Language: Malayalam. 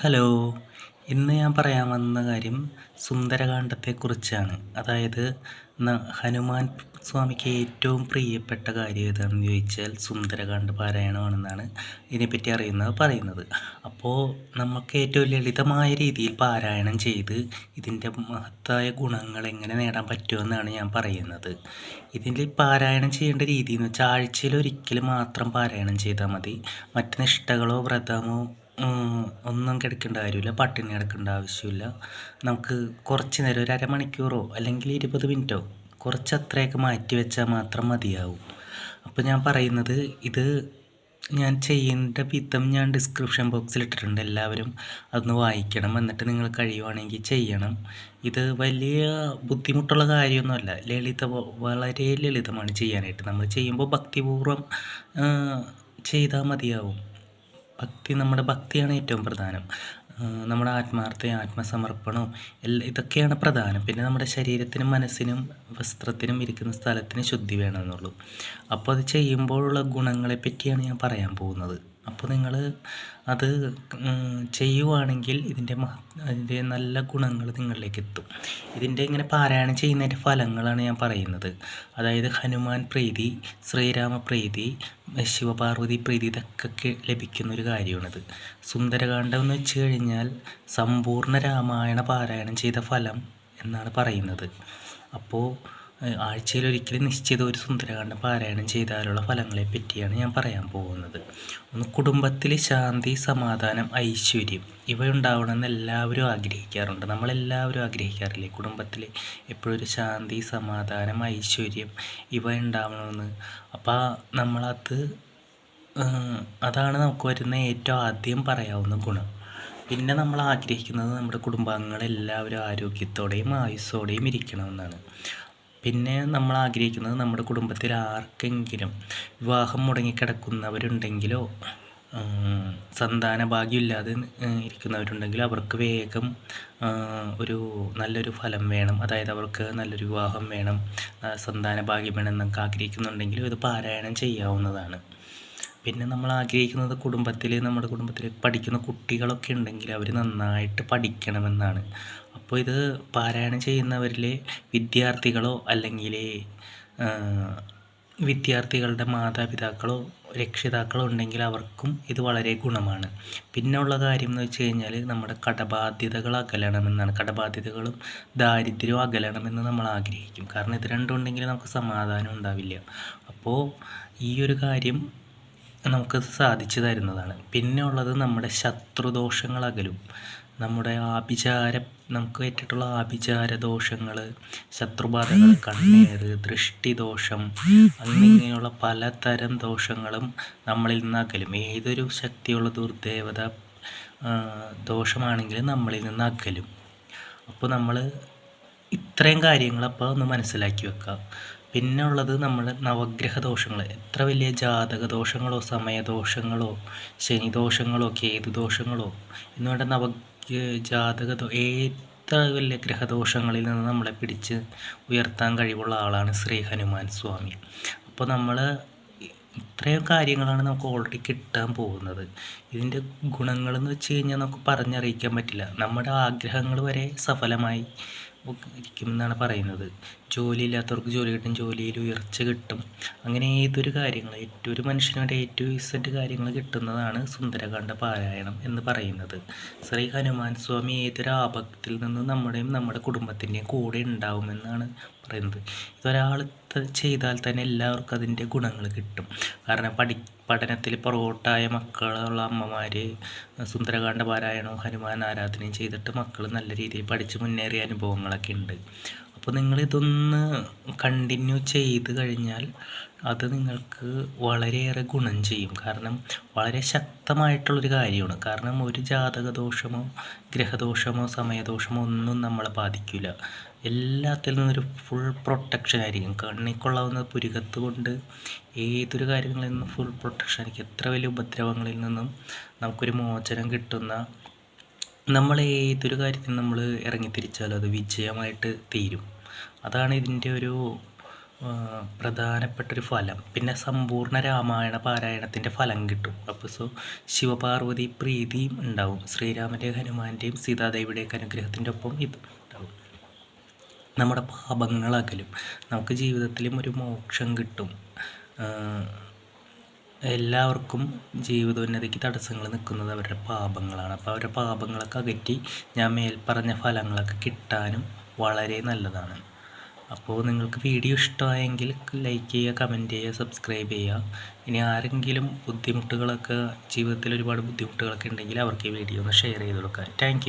ഹലോ. ഇന്ന് ഞാൻ പറയാൻ വന്ന കാര്യം സുന്ദരകാന്ഡത്തെക്കുറിച്ചാണ്. അതായത് ഹനുമാൻ സ്വാമിക്ക് ഏറ്റവും പ്രിയപ്പെട്ട കാര്യം ഏതാണെന്ന് ചോദിച്ചാൽ സുന്ദരകാന്ഡ പാരായണമാണെന്നാണ് ഇതിനെപ്പറ്റി അറിയുന്നത് പറയുന്നത്. അപ്പോൾ നമുക്ക് ഏറ്റവും ലളിതമായ രീതിയിൽ പാരായണം ചെയ്ത് ഇതിന്റെ മഹത്തായ ഗുണങ്ങൾ എങ്ങനെ നേടാൻ പറ്റുമെന്നാണ് ഞാൻ പറയുന്നത്. ഇതിൽ പാരായണം ചെയ്യേണ്ട രീതി എന്ന് വെച്ചാൽ ആഴ്ചയിൽ ഒരിക്കൽ മാത്രം പാരായണം ചെയ്താൽ മതി. മറ്റ് നിഷ്ഠകളോ വ്രതമോ ഒന്നും കിടക്കേണ്ട കാര്യമില്ല. പട്ടിണി കിടക്കേണ്ട ആവശ്യമില്ല. നമുക്ക് കുറച്ച് നേരം ഒരു അരമണിക്കൂറോ അല്ലെങ്കിൽ ഇരുപത് മിനിറ്റോ കുറച്ച് അത്രയൊക്കെ മാറ്റി വെച്ചാൽ മാത്രം മതിയാവും. അപ്പോൾ ഞാൻ പറയുന്നത് ഇത് ഞാൻ ചെയ്യേണ്ട വിധം ഞാൻ ഡിസ്ക്രിപ്ഷൻ ബോക്സിൽ ഇട്ടിട്ടുണ്ട്. എല്ലാവരും അതൊന്ന് വായിക്കണം. എന്നിട്ട് നിങ്ങൾ കഴിയുവാണെങ്കിൽ ചെയ്യണം. ഇത് വലിയ ബുദ്ധിമുട്ടുള്ള കാര്യമൊന്നുമല്ല. ലളിത വളരെ ലളിതമാണ് ചെയ്യാനായിട്ട്. നമ്മൾ ചെയ്യുമ്പോൾ ഭക്തിപൂർവം ചെയ്താൽ മതിയാവും. ഭക്തി നമ്മുടെ ഭക്തിയാണ് ഏറ്റവും പ്രധാനം. നമ്മുടെ ആത്മാർത്ഥയും ആത്മസമർപ്പണവും എല്ലാം ഇതൊക്കെയാണ് പ്രധാനം. പിന്നെ നമ്മുടെ ശരീരത്തിനും മനസ്സിനും വസ്ത്രത്തിനും ഇരിക്കുന്ന സ്ഥലത്തിന് ശുദ്ധി വേണമെന്നുള്ളൂ. അപ്പോൾ അത് ചെയ്യുമ്പോഴുള്ള ഗുണങ്ങളെ പറ്റിയാണ് ഞാൻ പറയാൻ പോകുന്നത്. അപ്പോൾ നിങ്ങൾ അത് ചെയ്യുവാണെങ്കിൽ ഇതിന്റെ അതിന്റെ നല്ല ഗുണങ്ങൾ നിങ്ങളിലേക്ക് എത്തും ഇതിന്റെ ഇങ്ങനെ പാരായണം ചെയ്യുന്നതിന്റെ ഫലങ്ങളാണ് ഞാൻ പറയുന്നത്. അതായത് ഹനുമാൻ പ്രീതി ശ്രീരാമ പ്രീതി ശിവപാർവതി പ്രീതി ഇതൊക്കെ ലഭിക്കുന്ന ഒരു കാര്യമാണിത്. സുന്ദരകാന്ഡം എന്ന് വെച്ച് കഴിഞ്ഞാൽ സമ്പൂർണ രാമായണ പാരായണം ചെയ്ത ഫലം എന്നാണ് പറയുന്നത്. അപ്പോൾ ആഴ്ചയിൽ ഒരിക്കലും നിശ്ചിത ഒരു സുന്ദരകാന്ഡ പാരായണം ചെയ്താലുള്ള ഫലങ്ങളെ പറ്റിയാണ് ഞാൻ പറയാൻ പോകുന്നത്. ഒന്ന് കുടുംബത്തിൽ ശാന്തി സമാധാനം ഐശ്വര്യം ഇവ ഉണ്ടാവണമെന്ന് എല്ലാവരും ആഗ്രഹിക്കാറുണ്ട്. നമ്മളെല്ലാവരും ആഗ്രഹിക്കാറില്ലേ? കുടുംബത്തിൽ എപ്പോഴൊരു ശാന്തി സമാധാനം ഐശ്വര്യം ഇവ ഉണ്ടാവണമെന്ന് അപ്പോൾ നമ്മളത് അതാണ് നമുക്ക് വരുന്ന ഏറ്റവും ആദ്യം പറയാവുന്ന ഗുണം. പിന്നെ നമ്മൾ ആഗ്രഹിക്കുന്നത് നമ്മുടെ കുടുംബാംഗങ്ങളെല്ലാവരും ആരോഗ്യത്തോടെയും ആയുസ്സോടെയും ഇരിക്കണമെന്നാണ്. പിന്നെ നമ്മൾ ആഗ്രഹിക്കുന്നത് നമ്മുടെ കുടുംബത്തിൽ ആർക്കെങ്കിലും വിവാഹം മുടങ്ങിക്കിടക്കുന്നവരുണ്ടെങ്കിലോ സന്താന ഭാഗ്യമില്ലാതെ ഇരിക്കുന്നവരുണ്ടെങ്കിൽ അവർക്ക് വേഗം ഒരു നല്ലൊരു ഫലം വേണം. അതായത് അവർക്ക് നല്ലൊരു വിവാഹം വേണം സന്താന ഭാഗ്യം വേണം എന്നൊക്കെ ആഗ്രഹിക്കുന്നുണ്ടെങ്കിൽ ഇത് പാരായണം ചെയ്യാവുന്നതാണ്. പിന്നെ നമ്മൾ ആഗ്രഹിക്കുന്നത് കുടുംബത്തിൽ നമ്മുടെ കുടുംബത്തിൽ പഠിക്കുന്ന കുട്ടികളൊക്കെ ഉണ്ടെങ്കിൽ അവർ നന്നായിട്ട് പഠിക്കണമെന്നാണ്. അപ്പോൾ ഇത് പാരായണം ചെയ്യുന്നവരിൽ വിദ്യാർത്ഥികളോ അല്ലെങ്കിൽ വിദ്യാർത്ഥികളുടെ മാതാപിതാക്കളോ രക്ഷിതാക്കളോ ഉണ്ടെങ്കിൽ അവർക്കും ഇത് വളരെ ഗുണമാണ്. പിന്നെ ഉള്ള കാര്യം എന്ന് വെച്ച് കഴിഞ്ഞാൽ നമ്മുടെ കടബാധ്യതകൾ അകലണമെന്നാണ്. കടബാധ്യതകളും ദാരിദ്ര്യവും അകലണമെന്ന് നമ്മൾ ആഗ്രഹിക്കും. കാരണം ഇത് രണ്ടും ഉണ്ടെങ്കിൽ നമുക്ക് സമാധാനം ഉണ്ടാവില്ല. അപ്പോൾ ഈ ഒരു കാര്യം നമുക്ക് സാധിച്ചു തരുന്നതാണ്. പിന്നെ ഉള്ളത് നമ്മുടെ ശത്രുദോഷങ്ങൾ അകലും നമ്മുടെ ആഭിചാര നമുക്ക് ഏറ്റിട്ടുള്ള ആഭിചാര ദോഷങ്ങൾ ശത്രുബാധകൾ കണ്ണീർ ദൃഷ്ടിദോഷം എന്നിങ്ങനെയുള്ള പലതരം ദോഷങ്ങളും നമ്മളിൽ നിന്ന് അകലും ഏതൊരു ശക്തിയുള്ള ദുർദേവത ദോഷമാണെങ്കിലും നമ്മളിൽ നിന്ന് അകലും അപ്പോൾ നമ്മൾ ഇത്രയും കാര്യങ്ങൾ അപ്പോൾ ഒന്ന് മനസ്സിലാക്കി വെക്കുക പിന്നെ ഉള്ളത് നമ്മൾ നവഗ്രഹ ദോഷങ്ങൾ എത്ര വലിയ ജാതക ദോഷങ്ങളോ സമയദോഷങ്ങളോ ശനിദോഷങ്ങളോ കേതുദോഷങ്ങളോ എന്ന് വേണ്ട നവ ജാതക എത്ര വലിയ ഗ്രഹദോഷങ്ങളിൽ നിന്ന് നമ്മളെ പിടിച്ച് ഉയർത്താൻ കഴിവുള്ള ആളാണ് ശ്രീ ഹനുമാൻ സ്വാമി. അപ്പോൾ നമ്മൾ ഇത്രയും കാര്യങ്ങളാണ് നമുക്ക് ഓൾറെഡി കിട്ടാൻ പോകുന്നത്. ഇതിന്റെ ഗുണങ്ങളെന്ന് വെച്ച് കഴിഞ്ഞാൽ നമുക്ക് പറഞ്ഞറിയിക്കാൻ പറ്റില്ല. നമ്മുടെ ആഗ്രഹങ്ങൾ വരെ സഫലമായി ഇരിക്കുമെന്നാണ് പറയുന്നത്. ജോലി ഇല്ലാത്തവർക്ക് ജോലി കിട്ടും ജോലിയിൽ ഉയർച്ച കിട്ടും. അങ്ങനെ ഏതൊരു കാര്യങ്ങൾ ഏറ്റവും ഒരു മനുഷ്യനോട് ഏറ്റവും ഇസറ്റ് കാര്യങ്ങൾ കിട്ടുന്നതാണ് സുന്ദരകാന്ഡ പാരായണം എന്ന് പറയുന്നത്. ശ്രീ ഹനുമാൻ സ്വാമി ഏതൊരു ആപത്തിൽ നിന്നും നമ്മുടെയും നമ്മുടെ കുടുംബത്തിന്റെയും കൂടെ ഉണ്ടാവുമെന്നാണ് പറയുന്നത്. ഇതൊരാൾ ചെയ്താൽ തന്നെ എല്ലാവർക്കും അതിന്റെ ഗുണങ്ങൾ കിട്ടും. കാരണം പഠി പഠനത്തിൽ പുറകോട്ടായ മക്കളുള്ള അമ്മമാർ സുന്ദരകാന്ഡ പാരായണവും ഹനുമാൻ ആരാധനയും ചെയ്തിട്ട് മക്കൾ നല്ല രീതിയിൽ പഠിച്ച് മുന്നേറിയ അനുഭവങ്ങളൊക്കെ ഉണ്ട്. അപ്പോൾ നിങ്ങളിതൊന്ന് കണ്ടിന്യൂ ചെയ്ത് കഴിഞ്ഞാൽ അത് നിങ്ങൾക്ക് വളരെയേറെ ഗുണം ചെയ്യും. കാരണം വളരെ ശക്തമായിട്ടുള്ളൊരു കാര്യമാണ്. കാരണം ഒരു ജാതകദോഷമോ ഗ്രഹദോഷമോ സമയദോഷമോ ഒന്നും നമ്മളെ ബാധിക്കില്ല എല്ലാത്തിൽ നിന്നൊരു ഫുൾ പ്രൊട്ടക്ഷൻ ആയിരിക്കും. കണ്ണിക്കൊള്ളാവുന്ന പുരുകത്ത് കൊണ്ട് ഏതൊരു കാര്യങ്ങളിൽ നിന്നും ഫുൾ പ്രൊട്ടക്ഷൻ ആയിരിക്കും. എത്ര വലിയ ഉപദ്രവങ്ങളിൽ നിന്നും നമുക്കൊരു മോചനം കിട്ടുന്ന നമ്മൾ ഏതൊരു കാര്യത്തിന് നമ്മൾ ഇറങ്ങിത്തിരിച്ചാലും അത് വിജയമായിട്ട് തീരും. അതാണ് ഇതിന്റെ ഒരു പ്രധാനപ്പെട്ടൊരു ഫലം. പിന്നെ സമ്പൂർണ രാമായണ പാരായണത്തിന്റെ ഫലം കിട്ടും. അപ്പോൾ സോ ശിവപാർവതി പ്രീതിയും ഉണ്ടാവും. ശ്രീരാമന്റെയും ഹനുമാന്റെയും സീതാദേവിയുടെയൊക്കെ അനുഗ്രഹത്തിന്റെ ഒപ്പം ഇത് ഉണ്ടാവും. നമ്മുടെ പാപങ്ങളകലും നമുക്ക് ജീവിതത്തിലും ഒരു മോക്ഷം കിട്ടും. എല്ലാവർക്കും ജീവിതോന്നതിക്ക് തടസ്സങ്ങൾ നിൽക്കുന്നത് അവരുടെ പാപങ്ങളാണ്. അപ്പോൾ അവരുടെ പാപങ്ങളൊക്കെ അകറ്റി ഞാൻ മേൽപ്പറഞ്ഞ ഫലങ്ങളൊക്കെ കിട്ടാനും വളരെ നല്ലതാണ്. അപ്പോൾ നിങ്ങൾക്ക് വീഡിയോ ഇഷ്ടമായെങ്കിൽ ലൈക്ക് ചെയ്യുക കമന്റ് ചെയ്യുക സബ്സ്ക്രൈബ് ചെയ്യുക. ഇനി ആരെങ്കിലും ബുദ്ധിമുട്ടുകളൊക്കെ ജീവിതത്തിൽ ഒരുപാട് ബുദ്ധിമുട്ടുകളൊക്കെ ഉണ്ടെങ്കിൽ അവർക്ക് ഈ വീഡിയോ ഒന്ന് ഷെയർ ചെയ്ത് കൊടുക്കുക. താങ്ക്